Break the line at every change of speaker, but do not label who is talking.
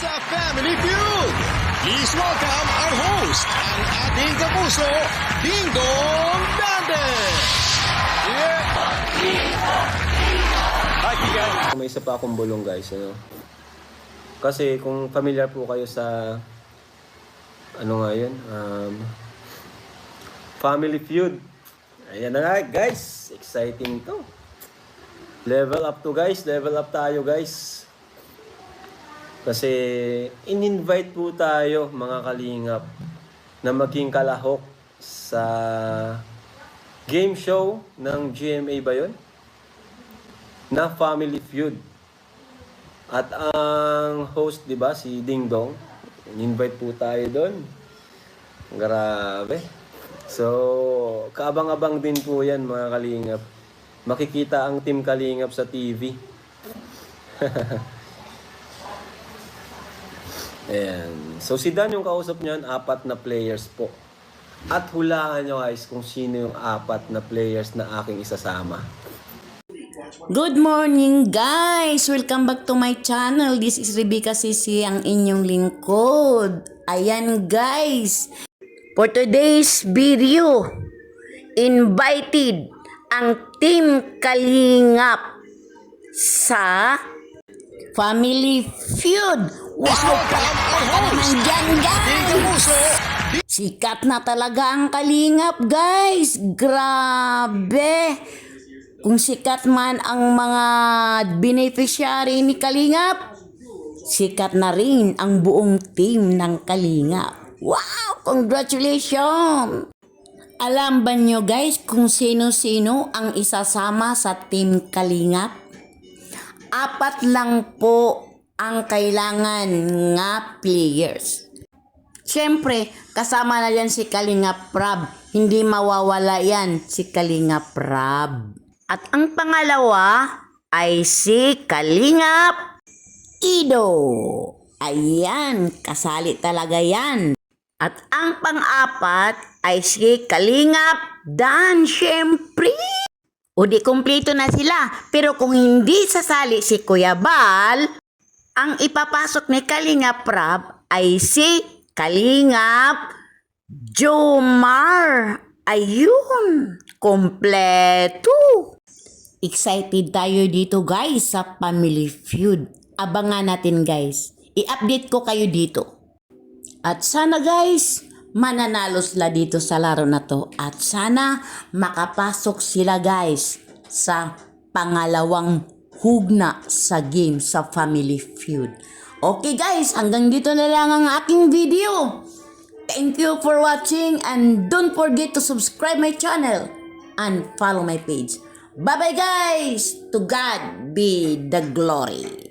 sa Family Feud. Please welcome our host, ang ating kapuso, Ding Dong Dantes. Yeah.
May isa pa akong bulong guys, ano. Kasi kung familiar po kayo sa ano nga yun, um, Family Feud. Ayan na nga guys, exciting to. Level up to guys, level up tayo guys. Kasi in-invite po tayo mga kalingap na maging kalahok sa game show ng GMA ba yun? na Family Feud. At ang host, di ba, si Ding Dong. In-invite po tayo doon. Grabe. So, kaabang-abang din po yan mga kalingap. Makikita ang Team Kalingap sa TV. Ayan. So, si Dan yung kausap niyan, apat na players po. At hulaan nyo guys kung sino yung apat na players na aking isasama.
Good morning guys! Welcome back to my channel. This is Rebecca Sisi, ang inyong lingkod. Ayan guys! For today's video, invited ang Team Kalingap sa Family Feud. Wow! Palakpak ka naman dyan guys! Sikat na talaga ang kalingap, guys. Grabe. Kung sikat man ang mga beneficiary ni Kalingap, sikat na rin ang buong team ng Kalingap. Wow! Congratulations! Alam ba nyo guys kung sino-sino ang isasama sa team Kalingap? Apat lang po ang kailangan nga players. Siyempre, kasama na yan si Kalinga Prab. Hindi mawawala yan si Kalinga Prab. At ang pangalawa ay si Kalingap Ido. Ayan, kasali talaga yan. At ang pang-apat ay si Kalingap Dan, syempre. O di kumpleto na sila. Pero kung hindi sasali si Kuya Bal, ang ipapasok ni Kalingap Prab ay si Kalingap Jomar. Ayun, kompleto. Excited tayo dito guys sa Family Feud. Abangan natin guys. I-update ko kayo dito. At sana guys, mananalo sila dito sa laro na to. At sana makapasok sila guys sa pangalawang hugna sa game sa Family Feud. Okay guys, hanggang dito na lang ang aking video. Thank you for watching and don't forget to subscribe my channel and follow my page. Bye bye guys! To God be the glory.